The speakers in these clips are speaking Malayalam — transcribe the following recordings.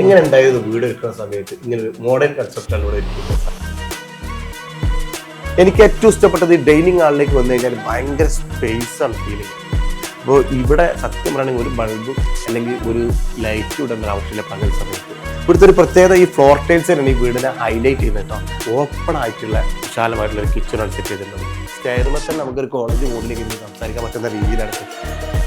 എങ്ങനെ ഉണ്ടായിരുന്നു വീട് എടുക്കുന്ന സമയത്ത് ഇങ്ങനെ ഒരു മോഡേൺ കൺസെപ്റ്റാണ് ഇവിടെ എനിക്ക് ഏറ്റവും ഇഷ്ടപ്പെട്ടത് ഈ ഡൈനിങ് ഹാളിലേക്ക് വന്നു കഴിഞ്ഞാൽ ഭയങ്കര സ്പേസ് ആണ് ഫീൽ അപ്പോൾ ഇവിടെ സത്യം പറയുകയാണെങ്കിൽ ഒരു ബൾബ് അല്ലെങ്കിൽ ഒരു ലൈറ്റ് ഇടേണ്ട ആവശ്യമില്ല പകൽ സമയത്ത്. ഇവിടുത്തെ ഒരു പ്രത്യേകത ഈ ഫ്ലോർ ടൈൽസ് തന്നെയാണ് ഈ വീടിനെ ഹൈലൈറ്റ് ചെയ്യുന്നത് കേട്ടോ. ഓപ്പൺ ആയിട്ടുള്ള വിശാലമായിട്ടുള്ള ഒരു ആണ് സെറ്റ് ചെയ്തിട്ടുള്ളത്. സ്റ്റെയറുമ്പോൾ തന്നെ നമുക്കൊരു കോളേജ് മോഡിലേക്ക് ഇരുന്ന് സംസാരിക്കാൻ പറ്റുന്ന രീതിയിലാണ്.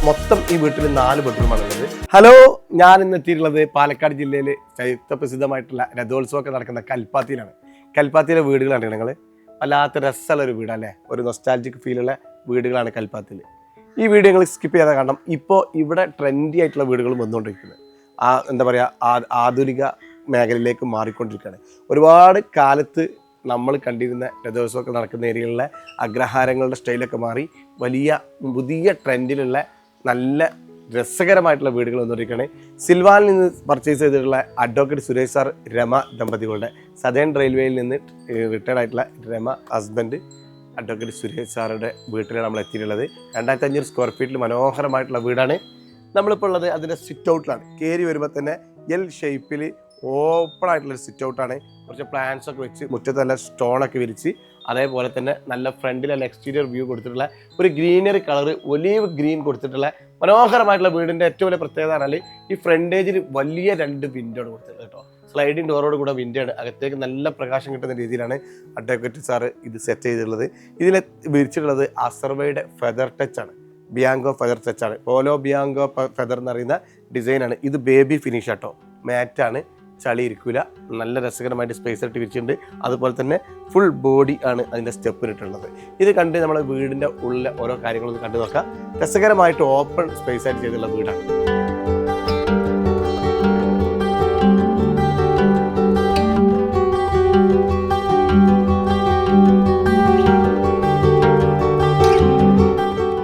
മൊത്തം ഈ വീട്ടിൽ നാല് ബെഡ്റൂമാണ് ഉള്ളത്. ഹലോ ഞാൻ ഇന്ന് എത്തിയിട്ടുള്ളത് പാലക്കാട് ജില്ലയിൽ ചരിത്ര പ്രസിദ്ധമായിട്ടുള്ള രഥോത്സവമൊക്കെ നടക്കുന്ന കൽപ്പാത്തിയിലാണ്. കൽപ്പാത്തിയിലെ വീടുകളാണ് നിങ്ങൾ വല്ലാത്ത രസമുള്ള ഒരു വീടല്ലേ ഒരു നൊസ്റ്റാലജിക് ഫീലുള്ള വീടുകളാണ് കൽപ്പാത്തിയിൽ ഈ വീഡിയോ നിങ്ങൾ സ്കിപ്പ് ചെയ്യാതെ കാരണം ഇപ്പോൾ ഇവിടെ ട്രെൻഡി ആയിട്ടുള്ള വീടുകളും വന്നുകൊണ്ടിരിക്കുന്നത് ആ എന്താ പറയുക ആധുനിക മേഖലയിലേക്ക് മാറിക്കൊണ്ടിരിക്കുകയാണ്. ഒരുപാട് കാലത്ത് നമ്മൾ കണ്ടിരുന്ന രഥോത്സവമൊക്കെ നടക്കുന്ന ഏരിയകളിലെ അഗ്രഹാരങ്ങളുടെ സ്റ്റൈലൊക്കെ മാറി വലിയ പുതിയ ട്രെൻഡിലുള്ള നല്ല രസകരമായിട്ടുള്ള വീടുകൾ വന്നുകൊണ്ടിരിക്കുകയാണ്. സിൽവാനിൽ നിന്ന് പർച്ചേസ് ചെയ്തിട്ടുള്ള അഡ്വക്കേറ്റ് സുരേഷ് സാർ രമ ദമ്പതികളുടെ സദേൺ റെയിൽവേയിൽ നിന്ന് റിട്ടയർഡ് ആയിട്ടുള്ള രമ ഹസ്ബൻഡ് അഡ്വക്കേറ്റ് സുരേഷ് സാറുടെ വീട്ടിലാണ് നമ്മൾ എത്തിയിട്ടുള്ളത്. രണ്ടായിരത്തി അഞ്ഞൂറ് സ്ക്വയർ ഫീറ്റിൽ മനോഹരമായിട്ടുള്ള വീടാണ്. നമ്മളിപ്പോൾ ഉള്ളത് അതിന്റെ സിറ്റ് ഔട്ടിലാണ് കയറി വരുമ്പോൾ തന്നെ എൽ ഷേപ്പിൽ ഓപ്പൺ ആയിട്ടുള്ളൊരു സിറ്റ് ഔട്ടാണ് കുറച്ച് പ്ലാന്റ്സ് ഒക്കെ വെച്ച് മുറ്റത്ത് നല്ല സ്റ്റോണൊക്കെ വിരിച്ച് അതേപോലെ തന്നെ നല്ല ഫ്രണ്ടിൽ നല്ല എക്സ്റ്റീരിയർ വ്യൂ കൊടുത്തിട്ടുള്ള ഒരു ഗ്രീനറി കളർ ഒലീവ് ഗ്രീൻ കൊടുത്തിട്ടുള്ള മനോഹരമായിട്ടുള്ള വീടിന്റെ ഏറ്റവും വലിയ പ്രത്യേകത പറഞ്ഞാൽ ഈ ഫ്രണ്ടേജിൽ വലിയ രണ്ട് വിൻഡോ കൊടുത്തിട്ടുണ്ട് കേട്ടോ. സ്ലൈഡിങ് ഡോറോട് കൂടെ വിൻഡോ ആണ്. അകത്തേക്ക് നല്ല പ്രകാശം കിട്ടുന്ന രീതിയിലാണ് അഡ്വക്കേറ്റ് സാറ് ഇത് സെറ്റ് ചെയ്തിട്ടുള്ളത്. ഇതിൽ വിരിച്ചിട്ടുള്ളത് അസർവയുടെ ഫെദർ ടച്ച് ആണ്. ബിയാങ്കോ ഫെദർ ടച്ചാണ് പോലോ ബിയാങ്കോ ഫെദർ എന്ന് പറയുന്ന ഡിസൈനാണ് ഇത് ബേബി ഫിനിഷ് ആട്ടോ മാറ്റാണ് ചളി ഇരിക്കില്ല നല്ല രസകരമായിട്ട് സ്പേസ് ആയിട്ട് വിരിച്ചിട്ടുണ്ട് അതുപോലെ തന്നെ ഫുൾ ബോഡി ആണ് അതിന്റെ സ്റ്റെപ്പിനിട്ടുള്ളത് ഇത് കണ്ട് നമ്മുടെ വീടിന്റെ ഉള്ളിലെ ഓരോ കാര്യങ്ങളും കണ്ടു നോക്കാം. രസകരമായിട്ട് ഓപ്പൺ സ്പേസ് ആയിട്ട് ചെയ്തിട്ടുള്ള വീടാണ്.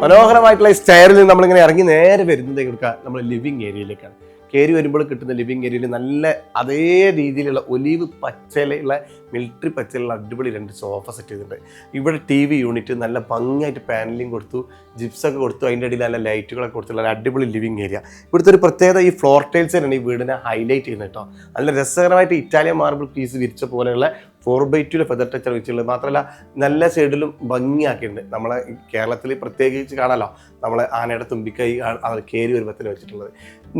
മനോഹരമായിട്ടുള്ള ഈ സ്റ്റയറിൽ നിന്ന് നമ്മളിങ്ങനെ ഇറങ്ങി നേരെ വരുന്നത് കൊടുക്കുക നമ്മൾ ലിവിങ് ഏരിയയിലേക്കാണ് കയറി വരുമ്പോൾ കിട്ടുന്ന ലിവിങ് ഏരിയയിൽ നല്ല അതേ രീതിയിലുള്ള ഒലീവ് പച്ചയിലുള്ള മിലിറ്ററി പച്ചയിലുള്ള അടിപൊളി രണ്ട് സോഫ സെറ്റ് ചെയ്തിട്ടുണ്ട്. ഇവിടെ ടി വി യൂണിറ്റ് നല്ല ഭംഗിയായിട്ട് പാനലിംഗ് കൊടുത്തു ജിപ്സൊക്കെ കൊടുത്തു അതിന്റെ ഇടയിൽ നല്ല ലൈറ്റുകളൊക്കെ കൊടുത്തുള്ള നല്ല അടിപൊളി ലിവിങ് ഏരിയ ഇവിടുത്തെ ഒരു പ്രത്യേകത ഈ ഫ്ലോർ ടൈൽസ് തന്നെയാണ് ഈ വീടിനെ ഹൈലൈറ്റ് ചെയ്യുന്നത് കേട്ടോ. നല്ല രസകരമായിട്ട് ഇറ്റാലിയൻ മാർബിൾ പീസ് വിരിച്ച പോലെയുള്ള ഫോർ ബൈ ടുവിലെ ഫെദർ ടച്ചർ വെച്ചിട്ടുള്ളത് മാത്രമല്ല നല്ല സൈഡിലും ഭംഗിയാക്കിയിട്ടുണ്ട്. നമ്മളെ കേരളത്തിൽ പ്രത്യേകിച്ച് കാണാലോ? നമ്മളെ ആനയുടെ തുമ്പിക്കൈ അവർ കയറി വരുമ്പത്തിൽ വെച്ചിട്ടുള്ളത്.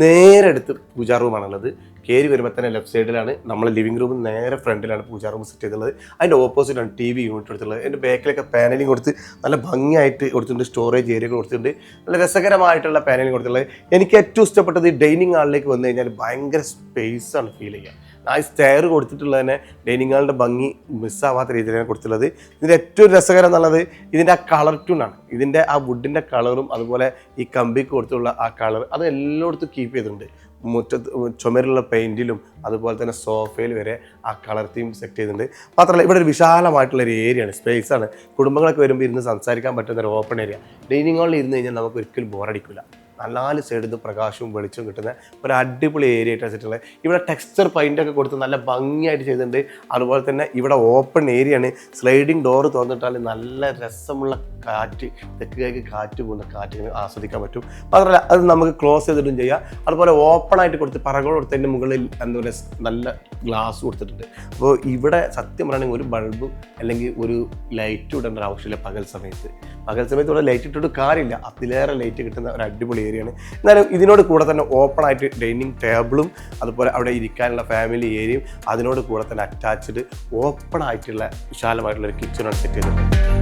നേരെ അടുത്ത് പൂജാ റൂമാണുള്ളത് കയറി വരുമ്പോൾ തന്നെ ലെഫ്റ്റ് സൈഡിലാണ് നമ്മൾ ലിവിംഗ് റൂം നേരെ ഫ്രണ്ടിലാണ് പൂജാ റൂം സെറ്റ് ചെയ്തിട്ടുള്ളത്. അതിന്റെ ഓപ്പോസിറ്റാണ് ടി വി യൂണിറ്റ് എടുത്തുള്ളത് എന്റെ ബാക്കിലൊക്കെ പാനലിംഗ് കൊടുത്ത് നല്ല ഭംഗിയായിട്ട് കൊടുത്തിട്ടുണ്ട്. സ്റ്റോറേജ് ഏരിയ കൊടുത്തിട്ടുണ്ട്. നല്ല രസകരമായിട്ടുള്ള പാനലിംഗ് കൊടുത്തിട്ടുള്ളത്. എനിക്ക് ഏറ്റവും ഇഷ്ടപ്പെട്ടത് ഡൈനിങ് ഹാളിലേക്ക് വന്നു കഴിഞ്ഞാൽ ഭയങ്കര സ്പേസാണ് ഫീൽ ചെയ്യുക ആ സ്റ്റെയർ കൊടുത്തിട്ടുള്ളത് തന്നെ ഡൈനിങ് ഹാളിന്റെ ഭംഗി മിസ്സാവാത്ത രീതിയിലാണ് കൊടുത്തിട്ടുള്ളത്. ഇതിന്റെ ഏറ്റവും രസകരം എന്നുള്ളത് ഇതിന്റെ ആ കളർ ട്യൂണാണ് ഇതിന്റെ ആ വുഡിന്റെ കളറും അതുപോലെ ഈ കമ്പിക്ക് കൊടുത്തുള്ള ആ കളർ അത് എല്ലായിടത്തും കീപ്പ് ചെയ്തിട്ടുണ്ട്. മുറ്റത്ത് ചുമരിലുള്ള പെയിന്റിലും അതുപോലെ തന്നെ സോഫയിൽ വരെ ആ കളർ തീം സെറ്റ് ചെയ്തിട്ടുണ്ട്. മാത്രമല്ല ഇവിടെ ഒരു വിശാലമായിട്ടുള്ള ഒരു ഏരിയയാണ് സ്പേസ് ആണ്. കുടുംബങ്ങളൊക്കെ വരുമ്പോൾ ഇരുന്ന് സംസാരിക്കാൻ പറ്റുന്ന ഒരു ഓപ്പൺ ഏരിയ ഡൈനിങ് ഹാളിൽ ഇരുന്ന് കഴിഞ്ഞാൽ നമുക്ക് ഒരിക്കലും ബോറടിക്കില്ല നാല് സൈഡിൽ നിന്ന് പ്രകാശവും വെളിച്ചവും കിട്ടുന്ന ഒരു അടിപൊളി ഏരിയ ആയിട്ട് വെച്ചിട്ടുള്ളത് ഇവിടെ ടെക്സ്ചർ പെയിന്റ് ഒക്കെ കൊടുത്ത് നല്ല ഭംഗിയായിട്ട് ചെയ്തിട്ടുണ്ട്. അതുപോലെ തന്നെ ഇവിടെ ഓപ്പൺ ഏരിയ ആണ്. സ്ലൈഡിങ് ഡോറ് തുറന്നിട്ടാൽ നല്ല രസമുള്ള കാറ്റ് തെക്കിലേക്ക് കാറ്റ് പോകുന്ന കാറ്റ് ആസ്വദിക്കാൻ പറ്റും. മാത്രമല്ല അത് നമുക്ക് ക്ലോസ് ചെയ്തിട്ടും ചെയ്യാം. അതുപോലെ ഓപ്പൺ ആയിട്ട് കൊടുത്ത് പറകൾ കൊടുത്തതിന്റെ മുകളിൽ എന്താ പറയുക നല്ല ഗ്ലാസ് കൊടുത്തിട്ടുണ്ട്. അപ്പോൾ ഇവിടെ സത്യം പറയുകയാണെങ്കിൽ ഒരു ബൾബ് അല്ലെങ്കിൽ ഒരു ലൈറ്റ് ഇടേണ്ട ആവശ്യമില്ല പകൽ സമയത്ത്. പകൽ സമയത്ത് ഇവിടെ ലൈറ്റ് ഇട്ടിട്ട് കാര്യമില്ല. അതിലേറെ ലൈറ്റ് കിട്ടുന്ന ഒരു അടിപൊളി ഏരിയയാണ്. എന്നാലും ഇതിനോട് കൂടെ തന്നെ ഓപ്പൺ ആയിട്ട് ഡൈനിങ് ടേബിളും അതുപോലെ അവിടെ ഇരിക്കാനുള്ള ഫാമിലി ഏരിയയും അതിനോട് കൂടെ തന്നെ അറ്റാച്ച്ഡ് ഓപ്പൺ ആയിട്ടുള്ള വിശാലമായിട്ടുള്ള ഒരു കിച്ചണാണ് സെറ്റ് ചെയ്തിട്ടുണ്ട്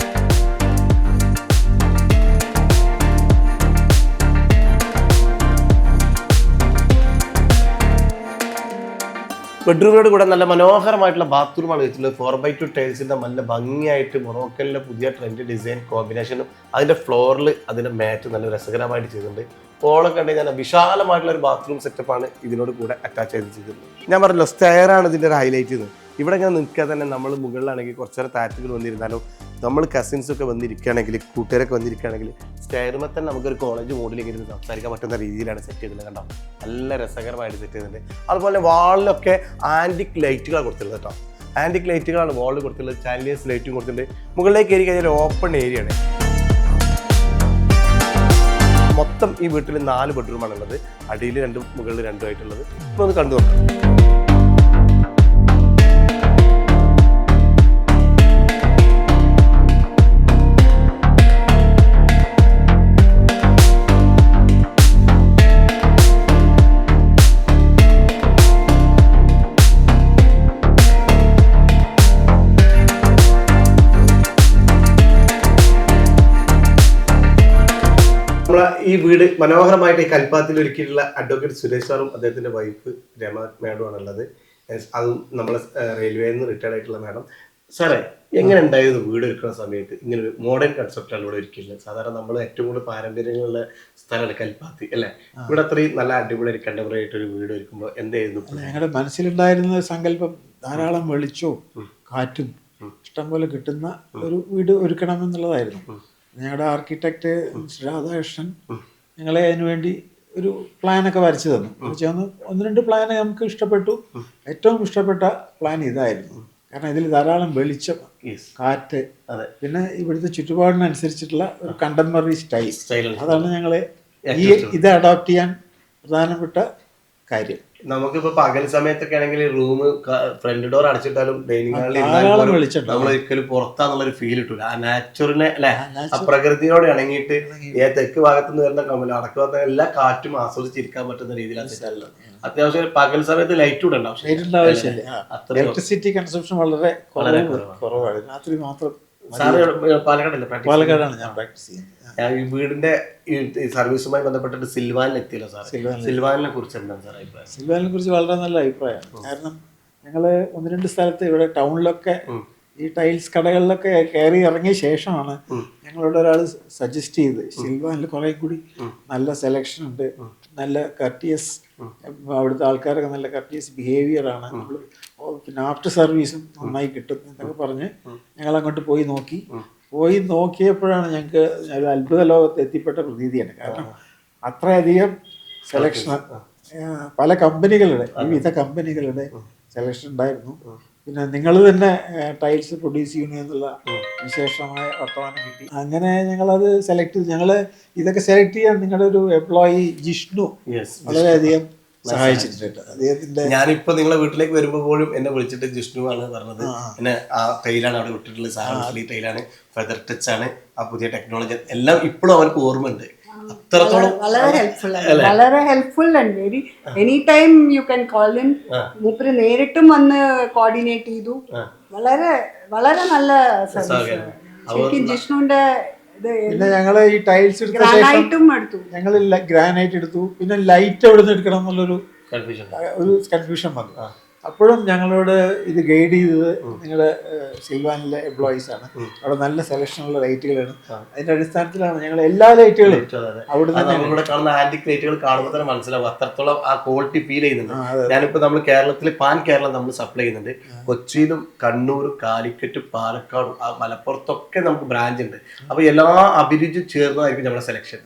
ബെഡ്റൂമിനോട് കൂടെ നല്ല മനോഹരമായിട്ടുള്ള ബാത്റൂമാണ് വെച്ചിട്ടുള്ളത്. ഫോർ ബൈ ടു ടൈൽസിന്റെ നല്ല ഭംഗിയായിട്ട് മൊറോക്കലിന്റെ പുതിയ ട്രെൻഡ് ഡിസൈൻ കോമ്പിനേഷനും അതിന്റെ ഫ്ലോറിൽ അതിന്റെ മാറ്റ് നല്ല രസകരമായിട്ട് ചെയ്തിട്ടുണ്ട്. പോളൊക്കെ ഉണ്ടെങ്കിൽ ഞാൻ വിശാലമായിട്ടുള്ള ഒരു ബാത്റൂം സെറ്റപ്പാണ് ഇതിനോട് കൂടെ അറ്റാച്ച് ചെയ്ത് ചെയ്തിട്ടുണ്ട് ഞാൻ പറഞ്ഞല്ലോ സ്റ്റെയർ ആണ് ഇതിന്റെ ഒരു ഹൈലൈറ്റ് ചെയ്യുന്നത് ഇവിടെ ഇങ്ങനെ നിൽക്കാതെ തന്നെ നമ്മൾ മുകളിലാണെങ്കിൽ കുറച്ചേരം താറ്റുകൾ വന്നിരുന്നാലോ നമ്മൾ കസിൻസ് ഒക്കെ വന്നിരിക്കുകയാണെങ്കിൽ കൂട്ടുകാരൊക്കെ വന്നിരിക്കുകയാണെങ്കിൽ സ്റ്റേറുമ്പോൾ തന്നെ നമുക്കൊരു കോളേജ് മോഡിലേക്ക് ഇരുന്ന് സംസാരിക്കാൻ പറ്റുന്ന രീതിയിലാണ് സെറ്റ് ചെയ്തിട്ടുള്ളത് കണ്ടോ? നല്ല രസകരമായിട്ട് സെറ്റ് ചെയ്തിട്ടുണ്ട്. അതുപോലെ വാളിലൊക്കെ ആന്റിക് ലൈറ്റുകൾ കൊടുത്തിട്ടുള്ളത് കേട്ടോ. ആന്റിക് ലൈറ്റുകളാണ് വാളിൽ കൊടുത്തിട്ടുള്ളത് ചാൻലിയേഴ്സ് ലൈറ്റും കൊടുത്തിട്ടുണ്ട്. മുകളിലേക്ക് കയറി കഴിഞ്ഞാൽ ഓപ്പൺ ഏരിയ ആണ്. മൊത്തം ഈ വീട്ടിൽ നാല് ബെഡ്റൂമാണ് ഉള്ളത് അടിയിൽ രണ്ടും മുകളിൽ രണ്ടും ആയിട്ടുള്ളത്. ഇപ്പൊ ഒന്ന് കണ്ടു നോക്കാം. നമ്മളെ ഈ വീട് മനോഹരമായിട്ട് ഈ കൽപ്പാത്തിൽ ഒരുക്കിയിട്ടുള്ള അഡ്വക്കേറ്റ് സുരേഷ് സാറും അദ്ദേഹത്തിന്റെ വൈഫ് രമ മാഡമാണ് ഉള്ളത് അതും നമ്മളെ റെയിൽവേയിൽ നിന്ന് റിട്ടയർഡ് ആയിട്ടുള്ള മാഡം സാറേ എങ്ങനെ ഉണ്ടായിരുന്നു വീട് ഒരുക്കുന്ന സമയത്ത്? ഇങ്ങനെ ഒരു മോഡേൺ കൺസെപ്റ്റാണ് ഇവിടെ ഒരുക്കിയിട്ടുള്ളത്. സാധാരണ നമ്മൾ ഏറ്റവും കൂടുതൽ പാരമ്പര്യങ്ങളുള്ള സ്ഥലമാണ് കൽപ്പാത്തി അല്ലേ? ഇവിടെ അത്രയും നല്ല അടിപൊളി കണ്ടംപററി ആയിട്ട് ഒരു വീട് ഒരുക്കുമ്പോൾ എന്തായിരുന്നു ഞങ്ങളുടെ മനസ്സിലുണ്ടായിരുന്ന സങ്കല്പം ധാരാളം വെളിച്ചവും കാറ്റും ഇഷ്ടംപോലെ കിട്ടുന്ന ഒരു വീട് ഒരുക്കണം ഒരുക്കണമെന്നുള്ളതായിരുന്നു ഞങ്ങളുടെ ആർക്കിടെക്റ്റ് രാധാകൃഷ്ണൻ ഞങ്ങളെ അതിനുവേണ്ടി ഒരു പ്ലാനൊക്കെ വരച്ചു തന്നു. വരച്ചു തന്നു ഒന്ന് രണ്ട് പ്ലാൻ നമുക്ക് ഇഷ്ടപ്പെട്ടു. ഏറ്റവും ഇഷ്ടപ്പെട്ട പ്ലാൻ ഇതായിരുന്നു. കാരണം ഇതിൽ ധാരാളം വെളിച്ചം കാറ്റ് അതെ. പിന്നെ ഇവിടുത്തെ ചുറ്റുപാടിനനുസരിച്ചിട്ടുള്ള ഒരു കണ്ടംപററി സ്റ്റൈൽ സ്റ്റൈൽ അതാണ് ഞങ്ങൾ ഈ ഇത് അഡോപ്റ്റ് ചെയ്യാൻ പ്രധാനപ്പെട്ട കാര്യം. നമുക്കിപ്പോ പകൽ സമയത്തൊക്കെ ആണെങ്കിൽ റൂം ഫ്രണ്ട് ഡോർ അടച്ചിട്ടാലും ഡൈനിങ് ഹാളിൽ ഇരുന്നാലും നമ്മൾ ഒരിക്കലും പുറത്താന്നുള്ള ഒരു ഫീൽ കിട്ടൂല. ആ നാച്ചുറിനെ അല്ലെ? പ്രകൃതിയോട് ഇണങ്ങിയിട്ട് ഏ തെക്ക് ഭാഗത്ത് നിന്ന് വരുന്ന കമല അടക്ക് ഭാഗത്ത് എല്ലാ കാറ്റും ആസ്വദിച്ചിരിക്കാൻ പറ്റുന്ന രീതിയിലാണ് അത്യാവശ്യം പകൽ സമയത്ത് ലൈറ്റ് കൂടെ ഉണ്ടാവും. ഇലക്ട്രിസിറ്റി കൺസംഷൻ വളരെ കുറവാണ്. രാത്രി മാത്രം പാലക്കാടാണ് ഞാൻ പ്രാക്ടീസ് ചെയ്യുന്നത്. ഈ വീടിന്റെ ഈ സർവീസുമായി ബന്ധപ്പെട്ടിട്ട് സിൽവാനിൽ എത്തിയല്ലോ സാർ. സിൽവാനിനെ കുറിച്ച് എന്താണ് സാർ അഭിപ്രായം? സിൽവാനിനെ കുറിച്ച് വളരെ നല്ല അഭിപ്രായമാണ് കാരണം ഞങ്ങൾ ഒന്ന് രണ്ട് സ്ഥലത്ത് ഇവിടെ ടൗണിലൊക്കെ ഈ ടൈൽസ് കടകളിലൊക്കെ കയറി ഇറങ്ങിയ ശേഷമാണ് ഞങ്ങളോട് ഒരാൾ സജസ്റ്റ് ചെയ്ത് സിൽവാനിൽ കുറെ കൂടി നല്ല സെലക്ഷൻ ഉണ്ട്. നല്ല കർട്ടിയസ് അവിടുത്തെ ആൾക്കാരൊക്കെ നല്ല കർട്ടിയസ് ബിഹേവിയർ ആണ്. നമ്മൾ ഓ, പിന്നെ ആഫ്റ്റർ സർവീസും നന്നായി കിട്ടും എന്നൊക്കെ പറഞ്ഞ് ഞങ്ങൾ അങ്ങോട്ട് പോയി നോക്കി. പോയി നോക്കിയപ്പോഴാണ് ഞങ്ങൾക്ക് ഒരു അത്ഭുത ലോകത്ത് എത്തിപ്പെട്ട പ്രതീതിയാണ്. കാരണം അത്രയധികം സെലക്ഷൻ പല കമ്പനികളുടെ വിവിധ കമ്പനികളുടെ സെലക്ഷൻ ഉണ്ടായിരുന്നു. പിന്നെ നിങ്ങൾ തന്നെ ടൈൽസ് പ്രൊഡ്യൂസ് ചെയ്യുന്നു എന്നുള്ള വിശേഷമായ വർത്തമാനം കിട്ടി. അങ്ങനെ ഞങ്ങളത് സെലക്ട് ചെയ്തു. ഞങ്ങൾ ഇതൊക്കെ സെലക്ട് ചെയ്യാൻ നിങ്ങളുടെ ഒരു എംപ്ലോയി ജിഷ്ണു. വളരെയധികം സഹായിച്ചിട്ടുണ്ട് അദ്ദേഹത്തിന്റെ ഞാനിപ്പോ നിങ്ങളെ വീട്ടിലേക്ക് വരുമ്പോ പോലും എന്നെ വിളിച്ചിട്ട് ജിഷ്ണു ആണ് പറഞ്ഞത് എന്നെ ആ ടൈലാണ് അവിടെ വിട്ടിട്ടുള്ളത്. സാറാണ് ടൈലാണ് ഫെദർ ടച്ച് ആണ്. ആ പുതിയ ടെക്നോളജി എല്ലാം ഇപ്പോഴും അവർക്ക് ഓർമ്മയുണ്ട്. അത്രത്തോളം വളരെ ഹെൽപ്ഫുൾ ആണ്. വളരെ helpful and very any time you can call in മൂപ്പര് നേരിട്ടും വന്ന് കോർഡിനേറ്റ് ചെയ്തു. വളരെ വളരെ നല്ല സർവീസ് ശരിക്കും ജിഷ്ണുവിന്റെ പിന്നെ ഞങ്ങൾ ഈ ടൈൽസ് എടുത്ത ശേഷം ഗ്രാനൈറ്റും എടുത്തു. ഞങ്ങൾ ഗ്രാനൈറ്റ് എടുത്തു. പിന്നെ ലൈറ്റ് എവിടെ നിന്ന് എടുക്കണം എന്നുള്ളൊരു കൺഫ്യൂഷൻ ഒരു കൺഫ്യൂഷൻ വന്നു. അപ്പോഴും ഞങ്ങളോട് ഇത് ഗൈഡ് ചെയ്തത് നിങ്ങളുടെ സിൽവാനിലെ എംപ്ലോയീസ് ആണ്. അവിടെ നല്ല സെലക്ഷനുള്ള ലൈറ്റുകളാണ് അതിന്റെ അടിസ്ഥാനത്തിലാണ് ഞങ്ങൾ എല്ലാ ലൈറ്റുകളും അവിടെ അത് നമ്മളിവിടെ കാണുന്ന ആന്റിക് ലൈറ്റുകൾ കാണുമ്പോൾ തന്നെ മനസ്സിലാവും. അത്രത്തോളം ആ ക്വാളിറ്റി ഫീൽ ചെയ്യുന്നുണ്ട്. ഞാനിപ്പോ നമ്മൾ കേരളത്തിൽ പാൻ കേരളം നമ്മൾ സപ്ലൈ ചെയ്യുന്നുണ്ട്. കൊച്ചിയിലും കണ്ണൂർ കാലിക്കറ്റ് പാലക്കാട് ആ മലപ്പുറത്തൊക്കെ നമുക്ക് ബ്രാഞ്ച് ഉണ്ട്. അപ്പൊ എല്ലാ അഭിരുചിയും ചേർന്നതായിരിക്കും നമ്മുടെ സെലക്ഷൻ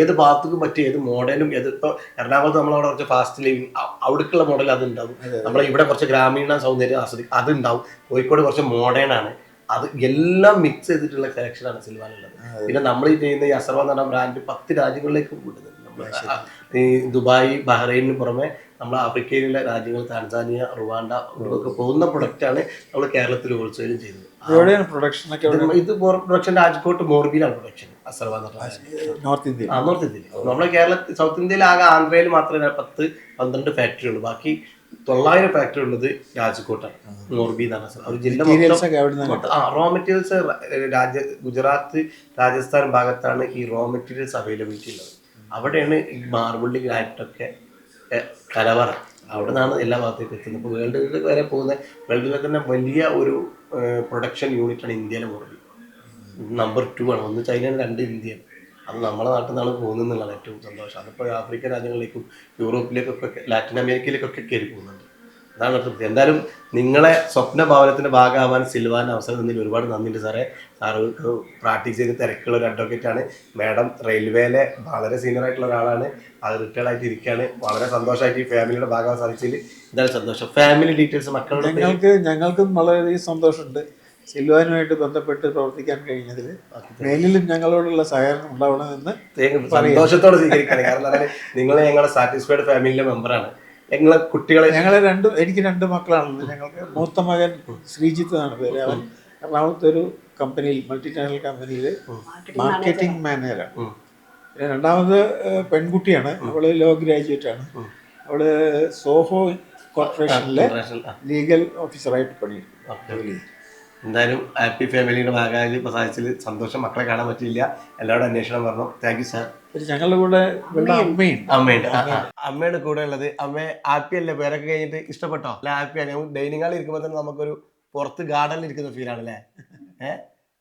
ഏത് ഭാഗത്തും പറ്റിയ ഏത് മോഡലും ഏത് ഇപ്പൊ എറണാകുളത്ത് നമ്മളവിടെ കുറച്ച് ഫാസ്റ്റ് ലിവിങ് അവിടേക്കുള്ള മോഡൽ അത് ഉണ്ടാവും നമ്മളെ ഇവിടെ കുറച്ച് ഗ്രാമീണ സൗന്ദര്യം ആസ്വദിക്കും അതുണ്ടാവും. കോഴിക്കോട് കുറച്ച് മോഡേൺ ആണ്. അത് എല്ലാം മിക്സ് ചെയ്തിട്ടുള്ള സെലക്ഷനാണ് സിൽവാനുള്ളത് പിന്നെ നമ്മൾ ഈ ചെയ്യുന്ന ഈ അസർവ എന്ന് പറഞ്ഞ ബ്രാൻഡ് പത്ത് രാജ്യങ്ങളിലേക്ക് വിടുന്നുണ്ട് നമ്മൾ ഈ ദുബായ് ബഹ്റൈനിന് പുറമെ നമ്മൾ ആഫ്രിക്കയിലുള്ള രാജ്യങ്ങൾ താൻസാനിയ റുവാണ്ട ഇവിടെയൊക്കെ പോകുന്ന പ്രൊഡക്റ്റാണ് നമ്മൾ കേരളത്തിൽ ഹോൾസെയിലും ചെയ്തത് എവിടെയാണ് പ്രൊഡക്ഷൻ ഒക്കെ ഇത് പ്രൊഡക്ഷൻ രാജ്കോട്ട് മോർബിയിലാണ് പ്രൊഡക്ഷൻ അസർവ എന്ന് പറഞ്ഞാൽ നോർത്ത് ഇന്ത്യയിൽ. ആ നോർത്ത് ഇന്ത്യയിൽ. നമ്മുടെ കേരളത്തിൽ സൗത്ത് ഇന്ത്യയിൽ ആകെ ആന്ധ്രയിൽ മാത്രമേ പത്ത് പന്ത്രണ്ട് ഫാക്ടറി ഉള്ളൂ. ബാക്കി തൊള്ളായിരം ഫാക്ടറി ഉള്ളത് രാജ്കോട്ടാണ്. മോർബി എന്നാണ് സ്ഥലം. ഒരു ജില്ല ആ റോ മെറ്റീരിയൽസ് രാജ്യ ഗുജറാത്ത് രാജസ്ഥാൻ ഭാഗത്താണ് ഈ റോ മെറ്റീരിയൽസ് അവൈലബിലിറ്റി ഉള്ളത്. അവിടെയാണ് ഈ മാർബിളി ഗ്രാനൈറ്റൊക്കെ കലവറ. അവിടെ നിന്നാണ് എല്ലാ ഭാഗത്തേക്കും എത്തുന്നത്. ഇപ്പോൾ വേൾഡിൽ വരെ പോകുന്ന വേൾഡിലെ തന്നെ വലിയ ഒരു പ്രൊഡക്ഷൻ യൂണിറ്റാണ് ഇന്ത്യയിലെ മോർബി നമ്പർ ടു ആണ്. ഒന്ന് ചൈനയാണ് രണ്ട് ഇന്ത്യയാണ്. അത് നമ്മളെ നാട്ടിൽ നിന്നാണ് പോകുന്നതെന്നുള്ളതാണ് ഏറ്റവും സന്തോഷം. അതിപ്പോൾ ആഫ്രിക്കൻ രാജ്യങ്ങളിലേക്കും യൂറോപ്പിലേക്കൊക്കെ ലാറ്റിൻ അമേരിക്കയിലേക്കൊക്കെ കയറി പോകുന്നുണ്ട്. അതാണ് അടുത്ത എന്തായാലും നിങ്ങളെ സ്വപ്ന ഭവനത്തിന്റെ ഭാഗമാവാൻ സിൽവാൻ അവസരം തന്നതിൽ ഒരുപാട് നന്ദിയുണ്ട് സാറേ. സാറ് പ്രാക്ടീസ് ചെയ്ത് തിരക്കുള്ള ഒരു ആണ്. മാഡം റെയിൽവേയിലെ വളരെ സീനിയർ ആയിട്ടുള്ള ഒരാളാണ്. അത് റിട്ടയർഡ് ആയിട്ട് ഇരിക്കുകയാണ്. വളരെ സന്തോഷമായിട്ട് ഈ ഫാമിലിയുടെ ഭാഗമാകാൻ സാധിച്ചതിൽ. എന്തായാലും സന്തോഷം. ഫാമിലി ഡീറ്റെയിൽസ് മക്കളുടെ ഞങ്ങൾക്ക് ഞങ്ങൾക്കും വളരെയധികം സന്തോഷമുണ്ട്. സിൽവാനുമായിട്ട് ബന്ധപ്പെട്ട് പ്രവർത്തിക്കാൻ കഴിഞ്ഞതിൽ മേലിലും ഞങ്ങളോടുള്ള സഹകരണം ഉണ്ടാവണമെന്ന് സന്തോഷത്തോടെ സ്വീകരിക്കണം കാരണം നിങ്ങൾ ഞങ്ങളുടെ സാറ്റിസ്ഫൈഡ് ഫാമിലിയിലെ മെമ്പറാണ്. ഞങ്ങളെ കുട്ടികളെ ഞങ്ങളെ രണ്ട് എനിക്ക് രണ്ട് മക്കളാണ് ഞങ്ങൾക്ക് മൂത്ത മകൻ ശ്രീജിത്ത് എന്നാണ് പേര്. അവൻ എറണാകുളത്ത് ഒരു കമ്പനിയിൽ മൾട്ടിനാഷണൽ കമ്പനിയിൽ മാർക്കറ്റിംഗ് മാനേജറാണ്. പിന്നെ രണ്ടാമത് പെൺകുട്ടിയാണ്. അവൾ ലോ ഗ്രാജുവേറ്റ് ആണ്. അവൾ സോഹോ കോർപ്പറേഷനിലെ ലീഗൽ ഓഫീസറായിട്ട് പണിയെടുക്കും ജോലി. എന്തായാലും ഹാപ്പി ഫാമിലിയുടെ ഭാഗമായി ഇപ്പോൾ സാധിച്ചതിൽ സന്തോഷം. മക്കളെ കാണാൻ പറ്റിയില്ല. എല്ലാവരും അന്വേഷണം പറഞ്ഞു താങ്ക് യു സാർ ഞങ്ങളുടെ കൂടെ അമ്മയുണ്ട്. അമ്മയുടെ കൂടെ ഉള്ളത് അമ്മ ഹാപ്പി അല്ലേ? പേരൊക്കെ കഴിഞ്ഞിട്ട് ഇഷ്ടപ്പെട്ടോ? അല്ല ഹാപ്പിയാണ് ഡൈനിങ് ഹാളിൽ ഇരിക്കുമ്പോൾ തന്നെ നമുക്കൊരു പുറത്ത് ഗാർഡനിൽ ഇരിക്കുന്ന ഫീലാണ് അല്ലേ ഏഹ്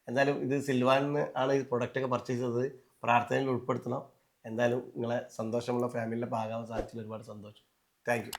എന്തായാലും ഇത് സിൽവാനിന്ന് ആണ് ഈ പ്രൊഡക്റ്റ് ഒക്കെ പർച്ചേസ് ചെയ്തത്. പ്രാർത്ഥനയിൽ ഉൾപ്പെടുത്തണം. എന്തായാലും നിങ്ങളെ സന്തോഷമുള്ള ഫാമിലിയുടെ ഭാഗമാകാൻ സാധിച്ചതിൽ ഒരുപാട് സന്തോഷം. Thank you